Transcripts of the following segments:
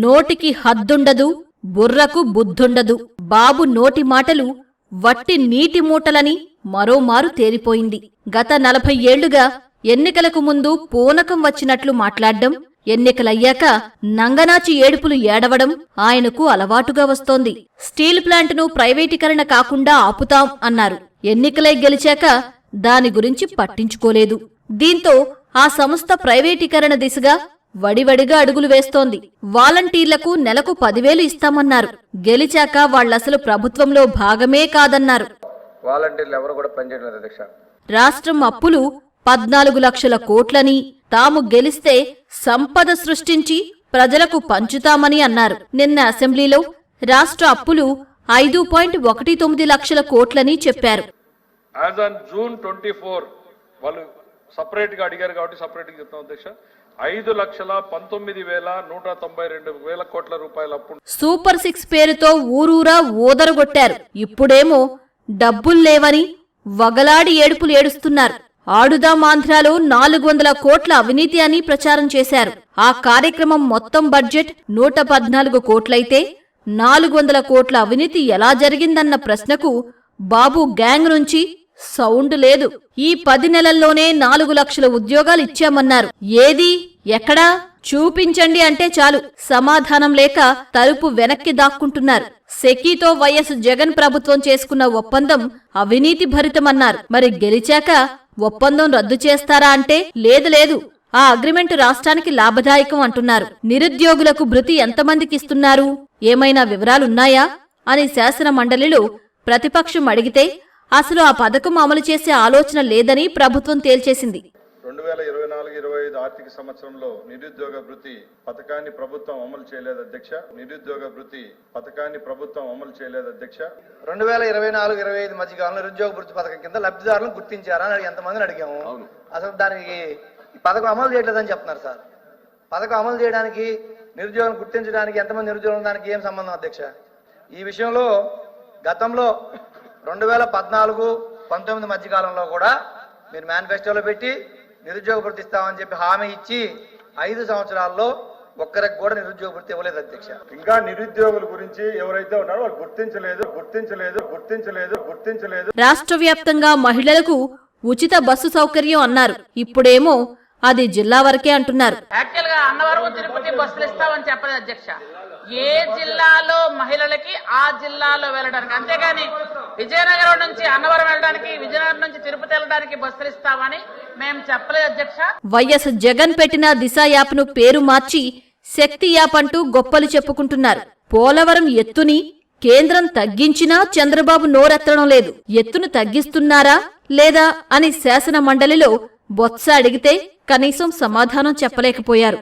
నోటికి హద్దుండదు బుర్రకు బుద్ధుండదు. బాబు నోటి మాటలు వట్టి నీటి మూటలని మరోమారు తేలిపోయింది. గత నలభై ఏళ్ళుగా ఎన్నికలకు ముందు పూనకం వచ్చినట్లు మాట్లాడ్డం ఎన్నికలయ్యాక నంగనాచి ఏడుపులు ఏడవడం ఆయనకు అలవాటుగా వస్తోంది. స్టీల్ ప్లాంట్ను ప్రైవేటీకరణ కాకుండా ఆపుతాం అన్నారు. ఎన్నికలై గెలిచాక దాని గురించి పట్టించుకోలేదు. దీంతో ఆ సంస్థ ప్రైవేటీకరణ దిశగా వడివడిగా అడుగులు వేస్తోంది. వాలంటీర్లకు నెలకు పదివేలు ఇస్తామన్నారు. గెలిచాక వాళ్ళసలు ప్రభుత్వంలో భాగమే కాదన్నారు. వాలంటీర్లు ఎవరు కూడా పనిచేయడం లేదు అధ్యక్ష. రాష్ట్రం అప్పులు పద్నాలుగు లక్షల కోట్లని తాము గెలిస్తే సంపద సృష్టించి ప్రజలకు పంచుతామని అన్నారు. నిన్న అసెంబ్లీలో రాష్ట్ర అప్పులు ఐదు పాయింట్ ఒకటి తొమ్మిది లక్షల కోట్లని చెప్పారు. As on June twenty four వాళ్ళు సపరేట్గా అడిగారు కాబట్టి సపరేట్గా చెప్తాం అధ్యక్ష. ఐదు లక్షల పంతొమ్మిది వేల నూట తొంభై రెండు వేల కోట్ల రూపాయల అప్పు సూపర్ సిక్స్ పేరుతో ఊరూరా ఊదరగొట్టారు ఇప్పుడేమో డబ్బులు లేవని వగలాడి ఏడుపులు ఏడుస్తున్నారు. ఆడుదాం ఆంధ్రాలో నాలుగు వందల కోట్ల అవినీతి అని ప్రచారం చేశారు. ఆ కార్యక్రమం మొత్తం బడ్జెట్ నూట పద్నాలుగు కోట్లయితే నాలుగు వందల కోట్ల అవినీతి ఎలా జరిగిందన్న ప్రశ్నకు బాబు గ్యాంగ్ నుంచి సౌండ్ లేదు. ఈ పది నెలల్లోనే నాలుగు లక్షల ఉద్యోగాలు ఇచ్చామన్నారు. ఏది? ఎక్కడా? చూపించండి అంటే చాలు. సమాధానం లేక తలుపు వెనక్కి దాక్కుంటున్నారు. సెకీతో వైఎస్ జగన్ ప్రభుత్వం చేసుకున్న ఒప్పందం అవినీతి భరితమన్నారు. మరి గెలిచాక ఒప్పందం రద్దు చేస్తారా అంటే లేదు లేదు. ఆ అగ్రిమెంట్ రాష్ట్రానికి లాభదాయకం అంటున్నారు. నిరుద్యోగులకు భృతి ఎంతమందికి ఇస్తున్నారు? ఏమైనా వివరాలున్నాయా? అని శాసన మండలిలో ప్రతిపక్షం అడిగితే అసలు ఆ పథకం అమలు చేసే ఆలోచన లేదని ప్రభుత్వం తేల్చేసింది. రెండు వేల ఇరవై నాలుగు ఇరవై ఐదు ఆర్థిక సంవత్సరంలో నిరుద్యోగ భృతి పథకాన్ని ప్రభుత్వం అమలు చేయలేదు అధ్యక్ష. నిరుద్యోగ భృతి పథకాన్ని ప్రభుత్వం అమలు చేయలేదు అధ్యక్ష. రెండు వేల ఇరవై నాలుగు ఇరవై ఐదు మధ్య కాలంలో నిరుద్యోగ భృతి పథకం కింద లబ్ధిదారులను గుర్తించారా అని ఎంతమందిని అడిగాము. అసలు దానికి ఈ పథకం అమలు చేయట్లేదని చెప్తున్నారు సార్. పథకం అమలు చేయడానికి నిరుద్యోగం గుర్తించడానికి ఎంతమంది నిరుద్యోగులు దానికి ఏం సంబంధం అధ్యక్ష? ఈ విషయంలో గతంలో రెండు వేల పద్నాలుగు పంతొమ్మిది మధ్య కాలంలో కూడా మీరు మేనిఫెస్టోలో పెట్టి నిరుద్యోగ భృతి ఇస్తామని చెప్పి హామీ ఇచ్చి ఐదు సంవత్సరాల్లో ఒక్కరికి కూడా నిరుద్యోగ భృతి ఇవ్వలేదు అధ్యక్ష. ఇంకా నిరుద్యోగుల గురించి ఎవరైతే ఉన్నారో వాళ్ళు గుర్తించలేదు గుర్తించలేదు గుర్తించలేదు గుర్తించలేదు. రాష్ట్ర వ్యాప్తంగా మహిళలకు ఉచిత బస్సు సౌకర్యం అన్నారు. ఇప్పుడేమో అది జిల్లా వరకే అంటున్నారు. యాక్చువల్గా అన్నవరం తిరుపతి బస్సులు ఇస్తామని చెప్పలేదు అధ్యక్ష. ఏ జిల్లాలో మహిళలకి ఆ జిల్లాలో వెళ్ళడానికి అంతేగాని విజయనగరం నుంచి అన్నవరం వెళ్ళడానికి విజయనగరం నుంచి తిరుపతి వెళ్ళడానికి బస్సులు ఇస్తామని మేము చెప్పలేదు అధ్యక్ష. వైఎస్ జగన్ పెట్టిన దిశ యాప్ను పేరు మార్చి శక్తి యాప్ అంటూ గొప్పలు చెప్పుకుంటున్నారు. పోలవరం ఎత్తుని కేంద్రం తగ్గించినా చంద్రబాబు నోరెత్తడం లేదు. ఎత్తును తగ్గిస్తున్నారా లేదా అని శాసన మండలిలో బొత్స అడిగితే కనీసం సమాధానం చెప్పలేకపోయారు.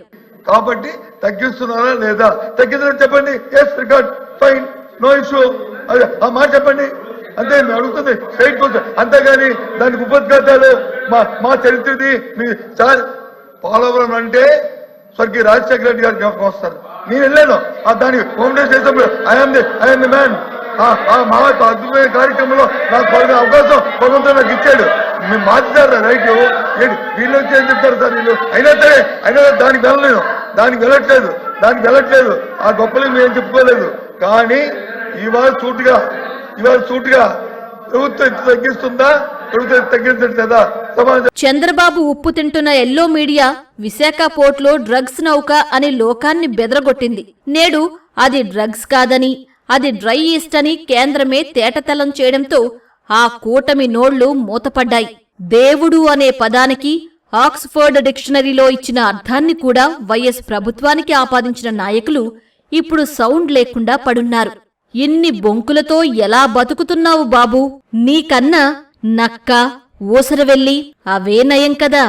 కాబట్టి తగ్గిస్తున్నారా లేదా? తగ్గిందని చెప్పండి. Yes record fine no issue ఆ మాట చెప్పండి. అంతే అడుగుతుంది స్ట్రైట్ కోసం అంతేగాని దానికి ఉపద్ఘాతాలు మా మా చరిత్రది మీ సార్ పోలవరం అంటే స్వర్గీయ రాజశేఖర రెడ్డి గారు జ్ఞాపకం వస్తారు నేను వెళ్ళాను. ఆ హోమ్ ఫౌండేషన్ చేసినప్పుడు I'm the I'm the man ఆ అద్భుతమైన కార్యక్రమంలో నాకు కొన్ని అవకాశం భగవంతుడు నాకు ఇచ్చాడు. మేము మార్చారు రైతు ఏంటి? వీళ్ళు వచ్చి ఏం చెప్తారు సార్ వీళ్ళు? అయినా సరే అయినా దానికి వెళ్ళలేను. దానికి వెళ్ళట్లేదు. దానికి వెళ్ళట్లేదు. ఆ గొప్పలు మేము చెప్పుకోలేదు. కానీ ఇవాళ సూటుగా ఇవాళ సూటుగా ప్రభుత్వం తగ్గిస్తుందా? చంద్రబాబు ఉప్పు తింటున్న ఎల్లో మీడియా విశాఖ పోర్ట్లో డ్రగ్స్ నౌక అని లోకాన్ని బెదరగొట్టింది. నేడు అది డ్రగ్స్ కాదని అది డ్రై ఈస్ట్ అని కేంద్రమే తేటతలం చేయడంతో ఆ కూటమి నోళ్ళు మూతపడ్డాయి. దేవుడు అనే పదానికి ఆక్స్ఫర్డ్ డిక్షనరీలో ఇచ్చిన అర్థాన్ని కూడా వైఎస్ ప్రభుత్వానికి ఆపాదించిన నాయకులు ఇప్పుడు సౌండ్ లేకుండా పడున్నారు. ఇన్ని బొంకులతో ఎలా బతుకుతున్నావు బాబూ? నీకన్నా నక్క ఊసరవెల్లి అవే నయం కదా.